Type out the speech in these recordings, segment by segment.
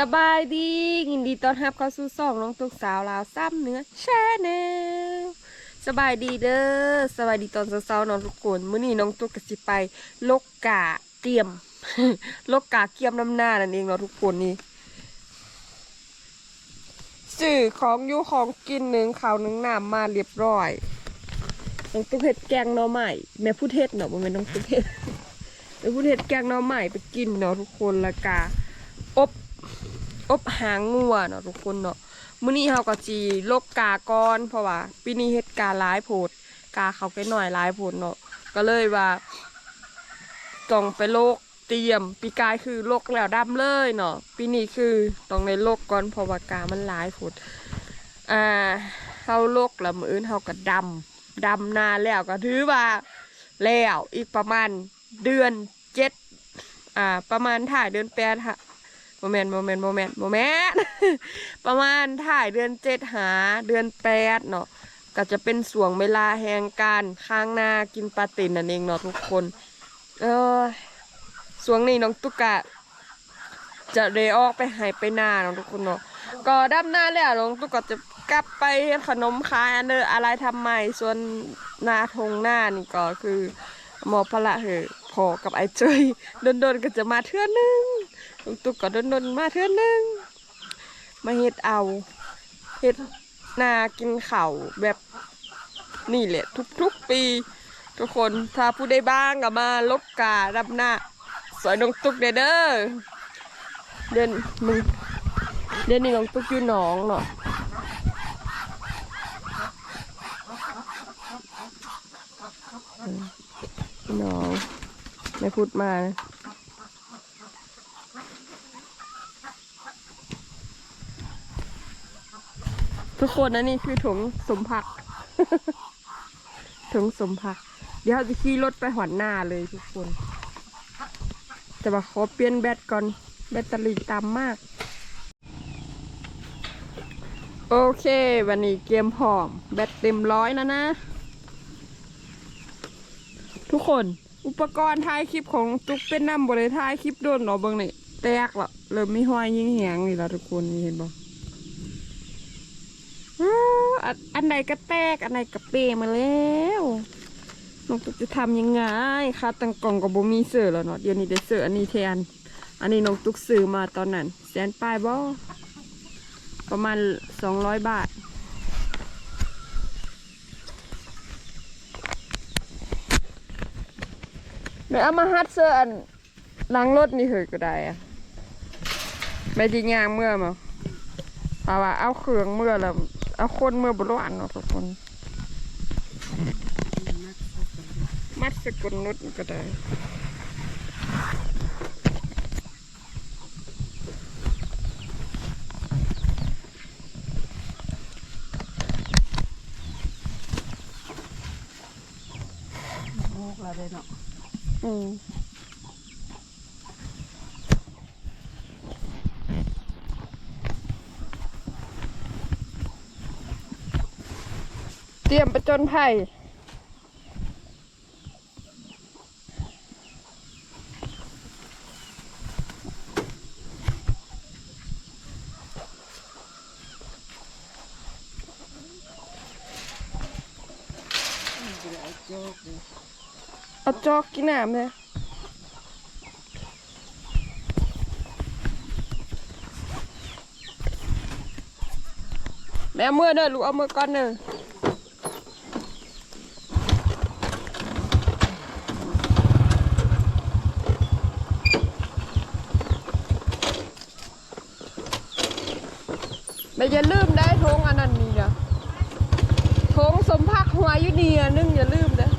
สบายดียินดีต้อนรับเข้าสู่ซองน้องตุกสาวลาวซ้ำเนื้อแชแนลสบายดีเด้อสบายดีตอนเช้าๆน้องทุกคนมื้อนี้น้องตุกกสิไปลกกาเกียม ลกกาเกียมน้ำหน้านั่นเองเนาะทุกคนนี่สื่อของอยู่ของกินหนึ่งข้าวหนึ่งน้ำมาเรียบร้อยน้องตุ๊กเฮ็ดแกงหน่อไม้แม่พูดเฮ็ดเนาะบ่แม่นน้องตุ๊กเฮ็ดแม่พูดเฮ็ดแกงหน่อไม้ไปกินเนาะทุกคนละกา อบหางงัวเนาะทุกคนเนาะมื้อนี้เฮาก็จีลกกาก่อนเพราะว่าปีนี้เฮ็ดกาหลายโพดกาเขาไปหน่อยหลายโพดเนาะก็เลยว่าต้องไปโลกเตรียมปีกายคือโลกแล้วดำเลยเนาะปีนี้คือต้องในโลกก่อนเพราะว่ากามันหลายโพดอ่าเฮาโลกแล้วมื้ออื่นเฮาก็ดำดำนานแล้วก็ถือว่าแล้วอีกประมาณเดือนเจ็ดอ่าประมาณถ่ายเดือนแปดฮะ โมเมนต์โมเมนต์โมเมนต์โมเมนต์ประมาณถ่ายเดือนเจ็ดหาเดือนแปดเนาะก็จะเป็นส่วงเวลาแห่งการข้างหน้ากินปลาตินนั่นเองเนาะทุกคน เออส่วงนี้น้องตุกกะจะเดออกไปหายไปหน้าเนาะทุกคนเนาะก็ดับหน้าแล้วน้องตุกกะจะกลับไปขนมขายอันเดออะไรทำใหม่ส่วนนาทงหน้านี่ก็คือหมอพละเหอพอกับไอ้เจยโดนๆก็จะมาเทื่อนึง ลุงตุกก็ดนๆมาเทื่อนึงมาเฮ็ดเอาเฮ็ดนากินเข้าแบบนี่แหละ ทุกๆปี ทุกคนถ้าผู้ใดบ้างก็มาลบกาดับหน้าสวยน้องตุกเด้อเด้อเดือนมึงเดือนนี้น้องตุกอยู่หนองเนาะเอออยู่หนองไม่พูดมานะ ทุกคนนะนี่คือถุงสมผัก ถุงสมผัก เดี๋ยวเราจะขี่รถไปหอนหน้าเลยทุกคน แต่ว่าขอเปลี่ยนแบตก่อน แบตเตอรี่ต่ำมาก โอเค วันนี้เกมพร้อม แบตเต็มร้อยแล้วนะ ทุกคนอุปกรณ์ถ่ายคลิปของตุ๊กเป็นน้ำบริถ่ายคลิปโดนหรอเบิ่งนี่แตกละเริ่มไม่ห้อยยิงแหงนี่ละทุกคนเห็นบ่ อันอันใดก็แตก อันใดก็เปมาแล้วน้องตุ๊กจะทำยังไงคะตังกล่องกับโบมีเสือแล้วเนาะเดี๋ยวนี้ได้เสืออันนี้แทน อันนี้น้องตุ๊กซื้อมาตอนนั้นแสนปลายบ่ประมาณสองร้อยบาทเดี๋ยวเอามาฮัดเสื้ออันล้างรถนี่เหยก็ได้อะไม่จริงยางเมื่อมาเพราะว่าเอาเครื่องเมื่อแล้ว เอาคนเมื่อบรานเนาะทุกคน มัดสกุลนุดก็ได้ลูกเราเลยเนาะอืม เตรียมไปจนไผ่เป็นไอ้โจ๊กเลยเอาจอกกินน้ำเลยแม่เมื่อเด้อลูกเอาเมื่อก่อนเด้อ แม่อย่าลืมได้ทงอันนั้นนี่นะทงสมภักหัวยุเนียนึงอย่าลืมนะ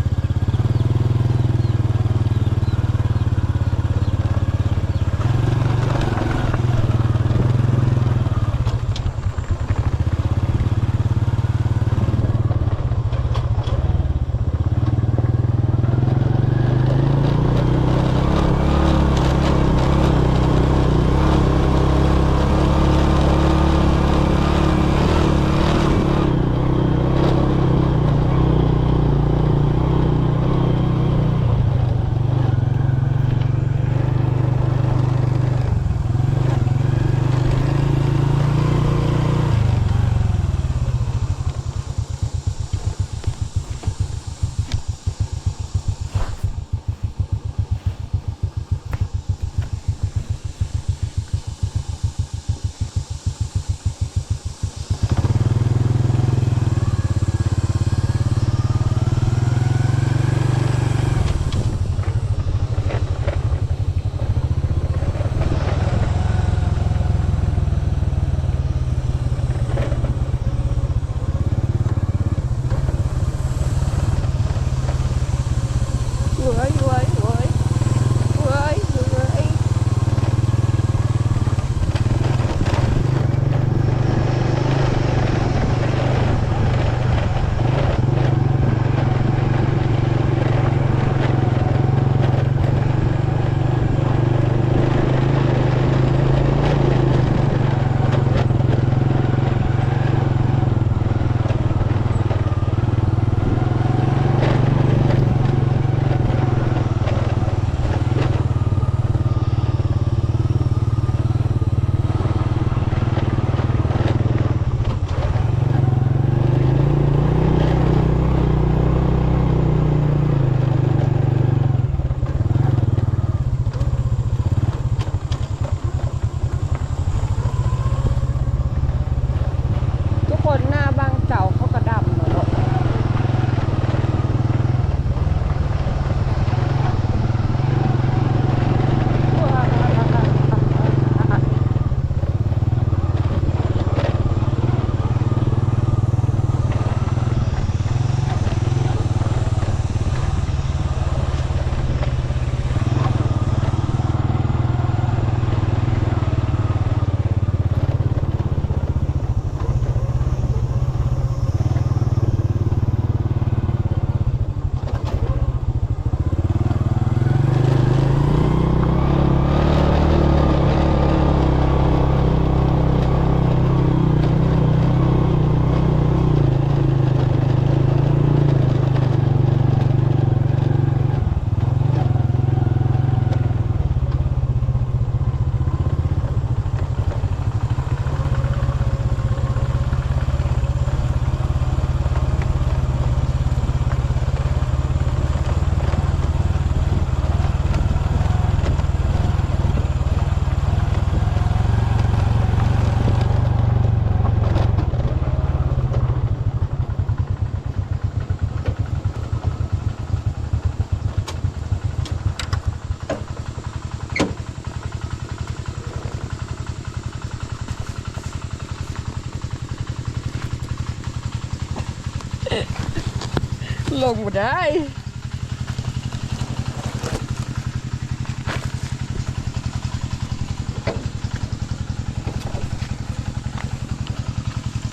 ลงมาได้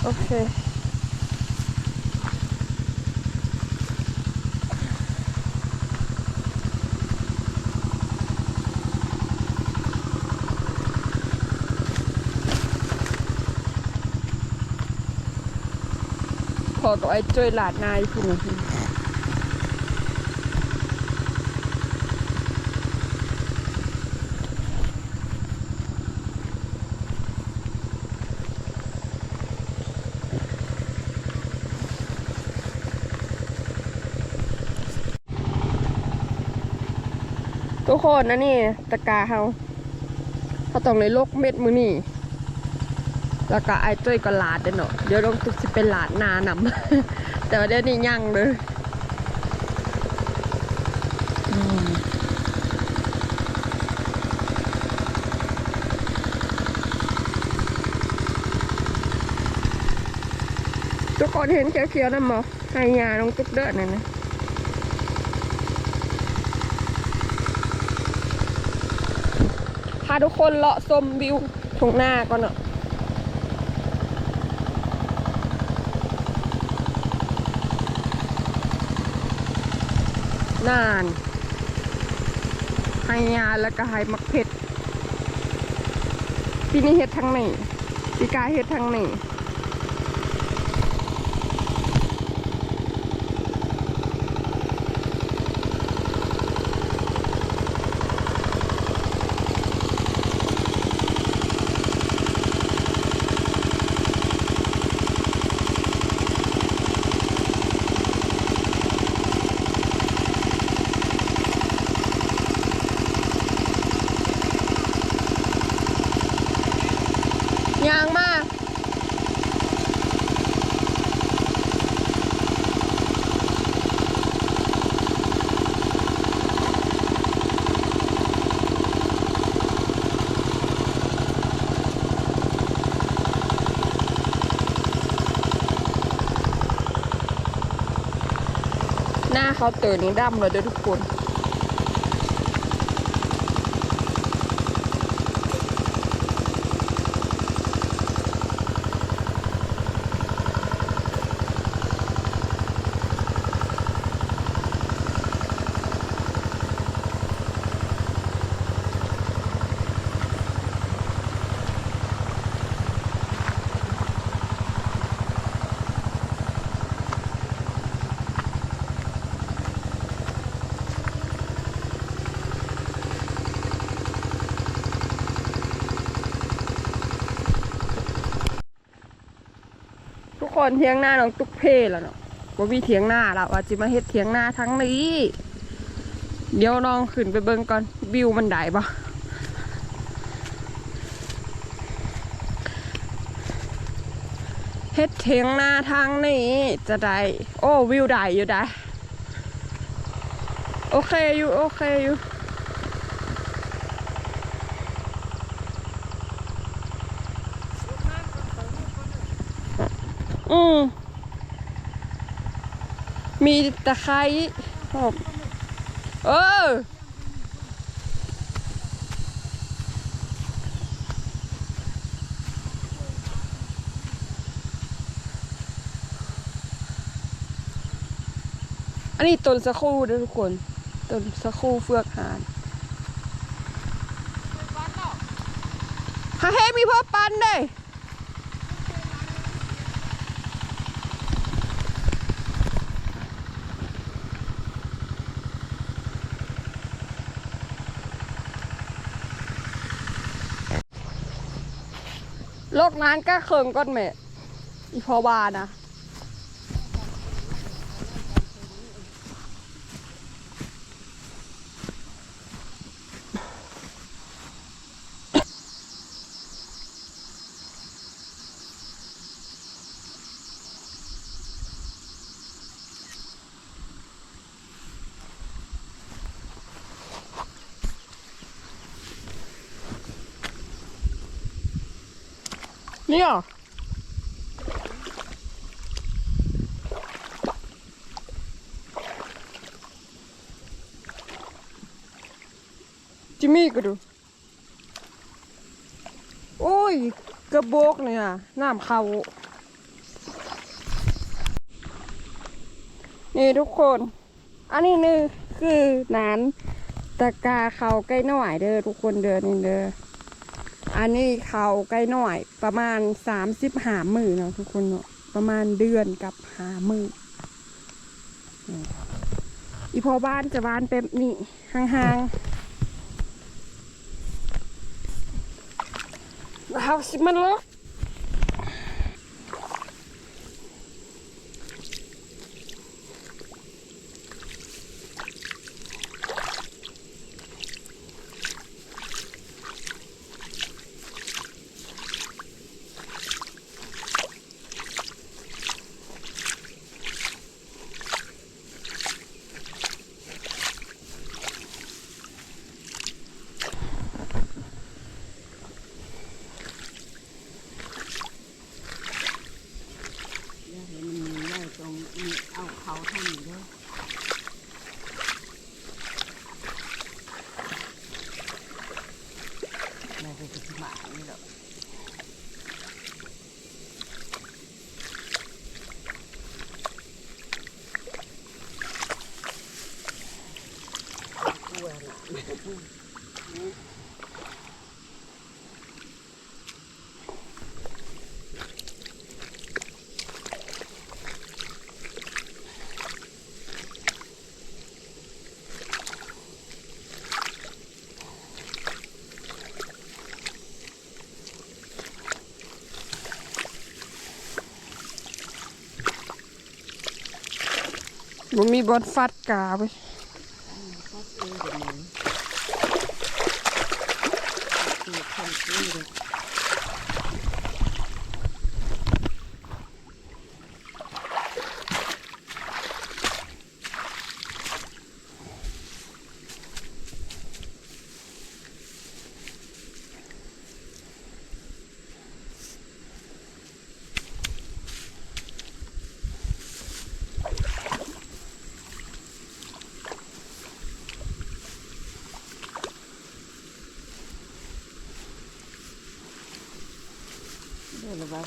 โอเคพอกับไอ้จ้อยหลาดนายคุณ ทุกคนนะนี่ตะกาเขาเขาต้องในโลกเม็ดมือนี่แล้วก็ไอ้จ้อยก็หลาดเด้อเนาะเดี๋ยวต้องตุกสิเป็นหลาดนานำแต่ว่าเดี๋ยวนี้ยั่งเลยทุกคนเห็นเขียวๆนั่นมั้ให้ยาน้องตุ๊กเด้อนั่นนะพา ทุกคนเลาะชมวิวตรงหน้าก่อนเนาะนานไหยาแล้วก็ไหมักเผ็ดปีนี้เฮ็ดทางไหนปีกาเฮ็ดทางไหน เขาวเตอร์นี้ดำเลยเด้วยทุกคน คนเทียงหน้าน้องตุ๊กเพ่แล้วเนาะว่ามีเทียงหน้าแล้วว่าจิมาเฮ็ดเทียงหน้าทั้งนี้ เดี๋ยวน้องขึ้นไปเบิ่งก่อนวิวมันได้ปะเฮ็ดเทียงหน้าทางนี้จะได้โอ้วิวได้อยู่ได้โอเคอยู่โอเคอยู่ อืมมีตะไคร้หอมเอออันนี้ต้นสะคูเด้อทุกคนต้นสะคูเฟือกหานฮาเฮมีพ่อปันเด้ โลกนั้นก็เคิงก้อนแม่อีพอบานะ เนี่หจิมี่ก็ดู โอ้ย กระโบกเนี่ยน้ำเขานี่ทุกคน อันนี้นี่คือนานตะกาเขาใกล้หน่อยเด้อทุกคนเด้อนี่เด้อ อันนี้เขาใกล้หน่อยประมาณสามสิบหามือเนาะทุกคนเนาะประมาณเดือนกับหามือนี่อีพอบ้านจะบ้านเป็นนี่ห่างๆเราสิมันลกย่าเห็นมันมีย่าตรงนี้เอาเขาท่านนี้ด้วยเราไปที่หมานี่หรอก กลัวน่ะ มันมีบอลฟัดกาไป ก็เออแบบนี้คือคนซื้อเลย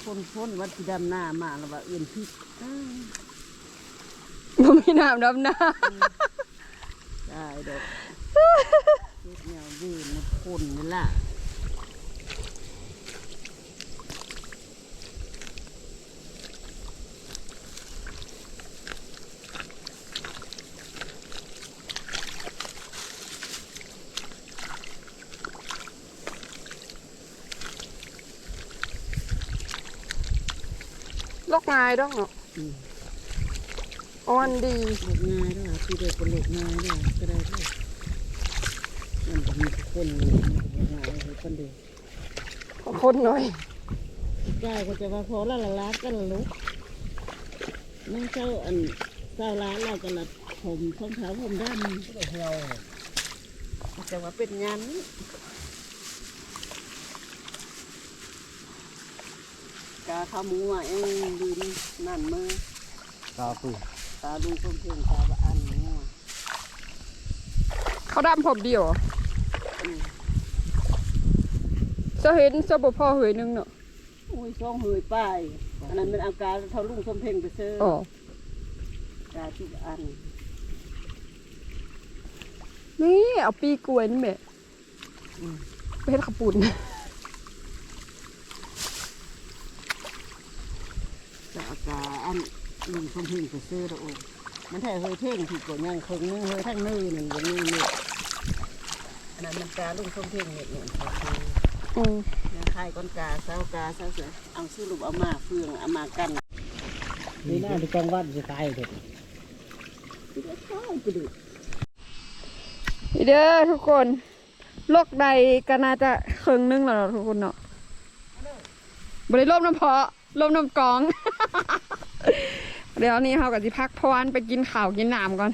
เดี๋ยวเราว่าพ่นพ่นวัดที่ดำหน้ามาเราว่าเอื่นพิษอ้าวมันมีน้ำดำน้ได้ดอกเฮ็ดแนวยืนมาพ่นนี่ล่ะ ลอกงายดอกเนาะอืมอ่อนดีลูกง่ายด้วยพี่เด็กเป็นลูกง่ายด้วยก็ได้ด้วยมันจะมีทุกคนเลยมันก็บ่ง่ายเลยคนเดียวขอคนหน่อยเจ้าก็จะมาพอละละล้านกันละลูกน้องเจ้าอันเจ้าร้านเราก็ละผมท้องเท้าผมดำเหี่ยวแต่ว่าเป็นยันก ขาหมูอะเองดูนี่นั่นมือตาปืนตาดูเพิ่มเพิ่มตาบะอันเนี่ยเขาดำผมเดียวเหรออืมจะเห็นจะบ่พ่อเหยหนึงเนาะอุ้ยซ่องเฮยป้ายอันนั้นเป็นอาการเท่าลุงสมเพ่งไปซื้ออ๋อตาทุกอันนี่เอาปีกล้วยนี่แม่อืมไปเฮ็ดขับปุ่น แต่อาการอันลุงสมเพ่งไปซื้อแล้วโอ้มันแท้เฮยเพ่งผิดกว่ายังคงนึงเฮยทั้งนื้อหนึ่งอย่างนี้เนี่ยอันนั้นมันกาลุงสมเพ่งเนี่ยเนี่ยเขาซื้ออืมยังคายก้อนกาเศร้ากาเศร้าเสือเอาซื้อลูกเอามาเฟืองเอามากันนี่น่าจะกองวัดจะตายเด็ดไปดูข้าวไปดูนี่เด้อทุกคนโลกใดก็น่าจะครึ่งหนึงแล้วเนาะทุกคนเนาะบริโลมน้ำเพาะลมน้ำกอง เดี๋ยวนี้เขากับสิพักพรไปกินข้าวกินน้ำก่อน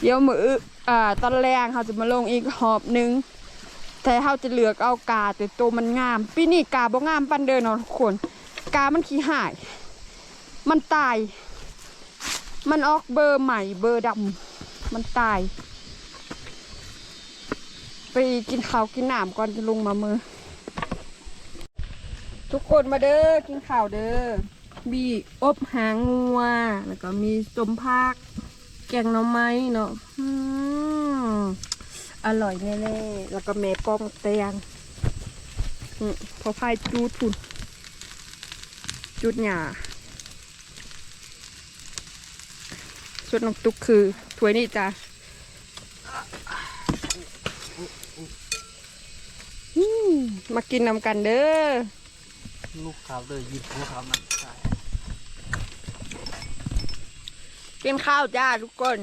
เดี๋ยวมืออ่าตอนแรงเขาจะมาลงอีกหอบหนึง แต่เขาจะเลือกเอากาแต่ตัวมันงาม ปีนี้กาบ่งามปันเดินเนาะทุกคน กามันขี้หาย มันตาย มันออกเบอร์ใหม่เบอร์ดำมันตาย ไปกินข้าวกินน้ำก่อนจะลงมามือ ทุกคนมาเด้อกินข้าวเด้อ มีอบหางงัว แล้วก็มีสมภาคแกงหน่อไม้เนาะอืมอร่อยแน่ๆ แล้วก็แม่ป้องเตียงอพอพายจูดทุนจุดหยาชุดน้ำตุกคือถ้วยนี่จ้ะมากินนำกันเด้อ ลูกขาเลยหยิบหัวเขามันใส่ กินข้าวจ้าทุกคน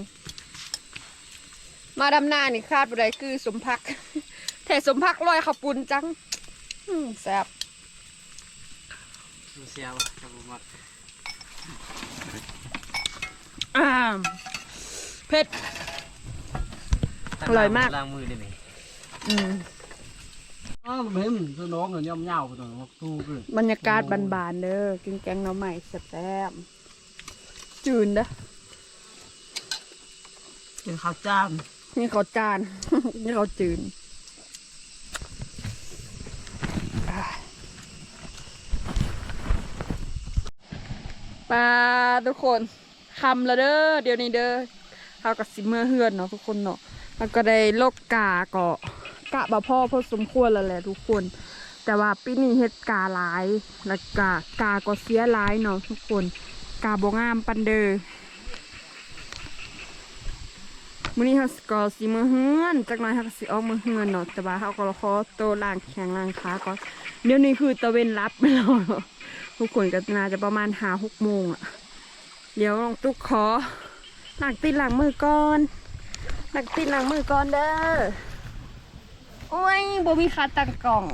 มาดำหน้านี่คาดอะไรคือสมพักแต่สมพักลอยขับปุนจังอืมแซ่บดูเสียวจะบุมักอ่ามเผ็ด อร่อยมาก ล้างมือได้ไหมอืมอ้าวเห็นตัวน้องเงินย่อมเย่าไปตัวน้องตู้เลยบรรยากาศบานๆเด้อกินแกงหน่อไม้แซ่บๆจืนเด้อ กินข้าวจ้ามนี่เขาจาน นี่เขาจืนอ่าปลาทุกคนคำแล้วเด้อเดี๋ยวนี้เด้อเขากับสิเมื่อเฮือนเนาะทุกคนเนาะแล้วก็ได้โลกกาเก็กะบะพ่อพอสมควรแล้วแหละทุกคน แต่ว่าปีนี้เฮ็ดกาหลาย แล้วก็กาก็เสียหลายเนาะทุกคน กาบ่งามปันเด้อ มื้อนี้เฮาก็สิมื้อเฮือนจักหน่อยเฮาก็สิออกมื้อเฮือนเนาะแต่ว่าเฮาก็ขอโตล้างแข้งล้างขาก่อนเดี๋ยวนี้คือตะเวนรับไปแล้วทุกคนก็น่าจะประมาณ5-6โมงอะเดี๋ยวลองตุ๊กขอหล้างตีนล้างมือก่อนหล้างตีนล้างมือก่อนเด้อโอ้ยบ่มีขาตังกล่อง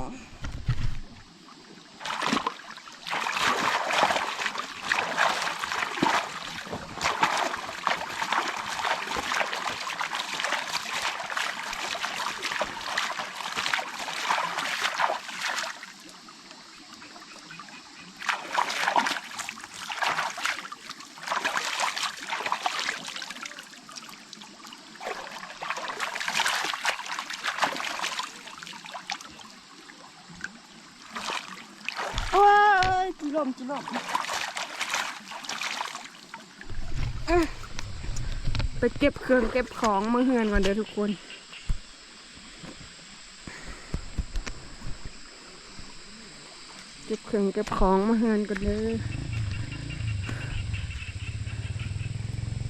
โอ้ยกินลมกินลมอะ ไปเก็บเครื่องเก็บของมาเฮือนก่อนเด้อทุกคน เก็บเครื่องเก็บของมาเฮือนก่อนเด้อ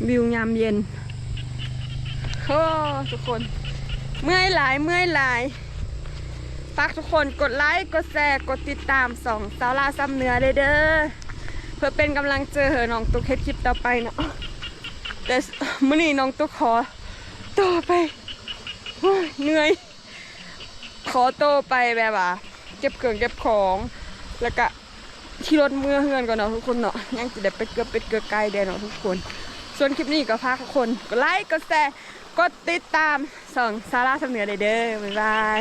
วิวยามเย็นโอ้ทุกคน เมื่อยหลายเมื่อยหลาย ฝากทุกคนกดไลค์กดแชร์กดติดตามสองสาวลาซ้ำเนื้อเด้อเด้อเพื่อเป็นกำลังใจให้น้องตุ๊กเฮ็ดคลิปต่อไปเนาะแต่มื้อนี้น้องตุ๊กขอต่อไปโอ้ยเหนื่อย ขอโตไปแบบว่าเก็บเครื่องเก็บของแล้วก็ที่รถเมื่อเฮือนก่อนเนาะทุกคนเนาะยังจะได้ไปเกือบเป็ดเกือบไก่เด้อเนาะทุกคน ส่วนคลิปนี้ก็พากทุกคนกดไลค์กดแชร์กดติดตามสองสาระสำเนียงเด้อเด้อบ๊ายบาย